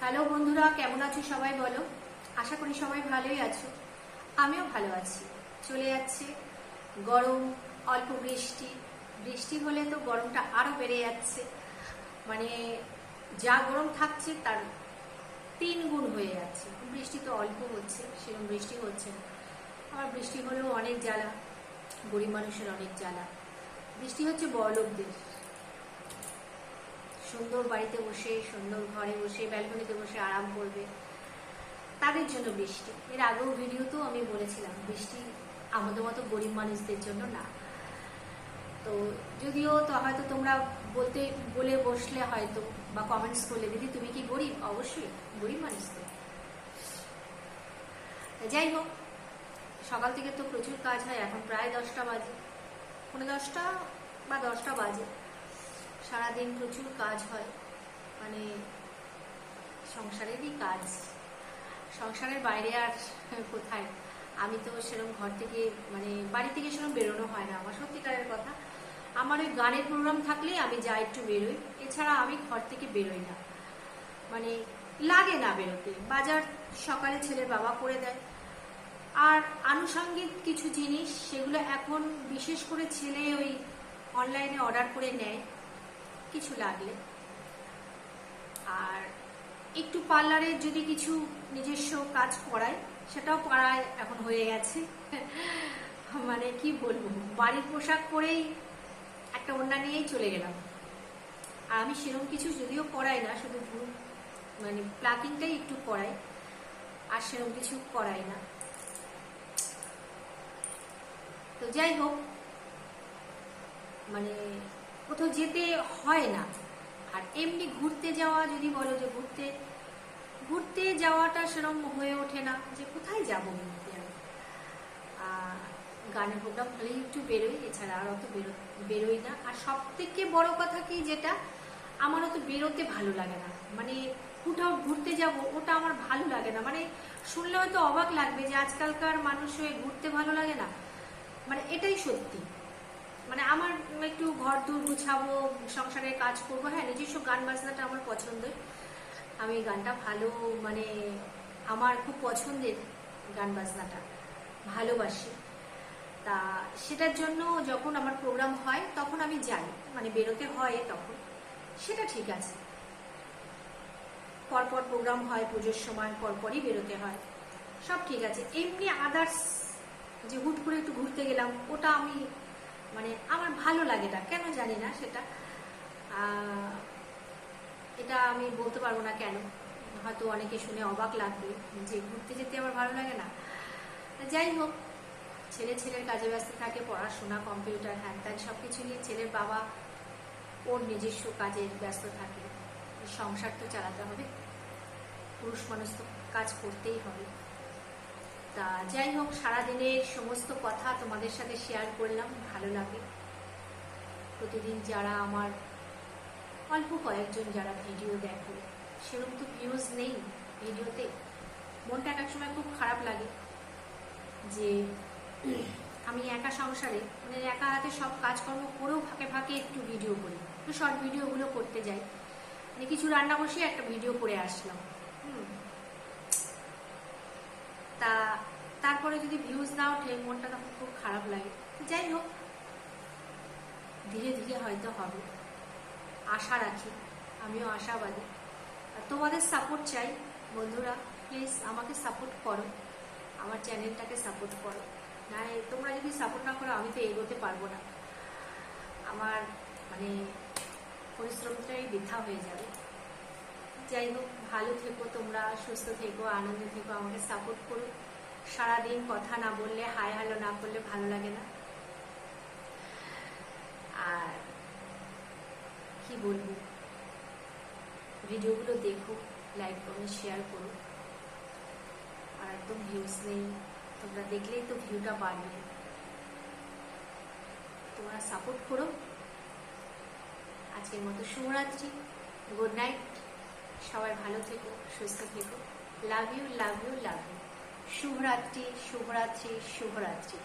Hello বন্ধুরা, কেমন আছো সবাই বলো? আশা করি সবাই ভালোই আছো। আমিও ভালো আছি। চলে যাচ্ছে গরম, অল্প বৃষ্টি। বৃষ্টি হলে তো গরমটা আরও বেড়ে যাচ্ছে। মানে যা গরম থাকছে তার তিন গুণ হয়ে যাচ্ছে। বৃষ্টি তো অল্প হচ্ছে, সেরকম বৃষ্টি হচ্ছে না। আবার বৃষ্টি হলেও অনেক জ্বালা, গরিব মানুষের অনেক জ্বালা। বৃষ্টি হচ্ছে বড়লোকদের। সুন্দর বাড়িতে বসে, সুন্দর ঘরে বসে, ব্যালকনিতে বসে আরাম করবে। তাদের জন্য বৃষ্টি। এর আগেও ভিডিওতেও আমি বলেছিলাম, বৃষ্টি আমাদের মতো গরিব মানুষদের জন্য না। তো যদিও তো হয়তো তোমরা বলতে, বলে বসলে হয়তো বা কমেন্টস করলে, দিদি, তুমি কি গরিব? অবশ্যই, গরিব মানুষ তো। যাই হোক, সকাল থেকে তো প্রচুর কাজ হয়, এখন প্রায় দশটা বাজে। পনেরো দশটা বা দশটা বাজে। সারাদিন প্রচুর কাজ হয়। মানে সংসারেরই কাজ। সংসারের বাইরে আর কোথায়? আমি তো সেরকম ঘর থেকে মানে বাড়ি থেকে সেরকম বেরোনো হয় না আমার সত্যিকারের কথা। আমার ওই গানের প্রোগ্রাম থাকলে আমি যা একটু বেরোই। এছাড়া আমি ঘর থেকে বেরোই না। মানে লাগে না বেরোতে। বাজার সকালে ছেলের বাবা করে দেয়। আর আনুষঙ্গিক কিছু জিনিস সেগুলো এখন বিশেষ করে ছেলে ওই অনলাইনে অর্ডার করে নেয়। কিছু লাগলে আর একটু পার্লারের যদি কিছু নিজস্ব কাজ করায়, সেটাও পাড়ায় এখন হয়ে গেছে। মানে কি বলব, বাড়ির পোশাক পরেই একটা ওড়না নিয়েই চলে গেলাম। আর আমি সেরকম কিছু যদিও করাই না, শুধু মানে প্লাকিংটাই একটু করাই, আর সেরকম কিছু করাই না। তো যাই হোক মানে কোথাও যেতে হয় না। আর এমনি ঘুরতে যাওয়া যদি বলো যে ঘুরতে ঘুরতে যাওয়াটা সেরকম হয়ে ওঠে না যে কোথায় যাব ঘুরতে আমি গানের প্রোগ্রাম হলেই একটু বেরোই, এছাড়া আর অত বেরো, বেরোই না। আর সব থেকে বড় কথা কি যেটা, আমার অত বেরোতে ভালো লাগে না। মানে কোথাও ঘুরতে যাব, ওটা আমার ভালো লাগে না। মানে শুনলে হয়তো অবাক লাগবে যে আজকালকার মানুষ হয়ে ঘুরতে ভালো লাগে না। মানে এটাই সত্যি। মানে আমার একটু ঘর দূর গুছাবো, সংসারের কাজ করব। হ্যাঁ নিজস্ব গান বাজনাটা আমার পছন্দের। আমি গানটা ভালো মানে আমার খুব পছন্দের গান বাজনাটা। ভালোবাসি। তা সেটার জন্য যখন আমার প্রোগ্রাম হয়, তখন আমি যাই। মানে বেরোতে হয় তখন। সেটা ঠিক আছে। পরপর প্রোগ্রাম হয়, পুজোর সময় পরপরই বেরোতে হয়। সব ঠিক আছে। এমনি আদার্স যে হুট করে একটু ঘুরতে গেলাম, ওটা আমি মানে আমার ভালো লাগে না কেন জানি না সেটা। এটা আমি বলতে পারব না কেন। হয়তো অনেকে শুনে অবাক লাগবে যে ঘুরতে যেতে আমার ভালো লাগে না। যাই হোক, ছেলে ছেলের কাজে ব্যস্ত থাকে, পড়াশোনা, কম্পিউটার, হ্যান ত্যান সব কিছু নিয়ে ছেলের বাবা ওর নিজস্ব কাজে ব্যস্ত থাকে। সংসার তো চালাতে হবে। পুরুষ মানুষ তো কাজ করতেই হবে। তা যাই হোক, সারাদিনের সমস্ত কথা তোমাদের সাথে শেয়ার করলাম, ভালো লাগে প্রতিদিন যারা আমার, অল্প কয়েকজন যারা ভিডিও দেখো, সেরকম তো ভিউজ নেই ভিডিওতে মনটা এক সময় খুব খারাপ লাগে যে আমি একা সংসারে মানে একা হাতে সব কাজকর্ম করেও ফাঁকে ফাঁকে একটু ভিডিও করি। শর্ট ভিডিওগুলো করতে যাই। মানে কিছু রান্না বসে একটা ভিডিও করে আসলাম। হুম তা তারপরে যদি ভিউজ না ওঠে মনটা তখন খুব খারাপ লাগে। যাই হোক, ধীরে ধীরে হয়তো হবে। আশা রাখি, আমিও আশাবাদী। আর তোমাদের সাপোর্ট চাই, বন্ধুরা প্লিজ আমাকে সাপোর্ট করো। আমার চ্যানেলটাকে সাপোর্ট করো। না তোমরা যদি সাপোর্ট না করো, আমি তো এগোতে পারব না। আমার মানে পরিশ্রমটাই বৃথা হয়ে যাবে। যাই হোক, ভালো থেকো তোমরা, সুস্থ থেকো, আনন্দে থেকো, আমাকে সাপোর্ট করো। সারাদিন কথা না বললে, হাই হ্যালো না করলে ভালো লাগে না? আর কি বলব? ভিডিওগুলো দেখো লাইক কমেন্ট শেয়ার করো। আর একদম ভিউজ নেই। তোমরা দেখলেই তো ভিউটা বাড়বে। তোমরা সাপোর্ট করো। আজকের মতো শুভরাত্রি। গুড নাইট সবাই ভালো থেকো, সুস্থ থেকো। Love you love you love you শুভরাত্রি শুভরাত্রি শুভরাত্রি।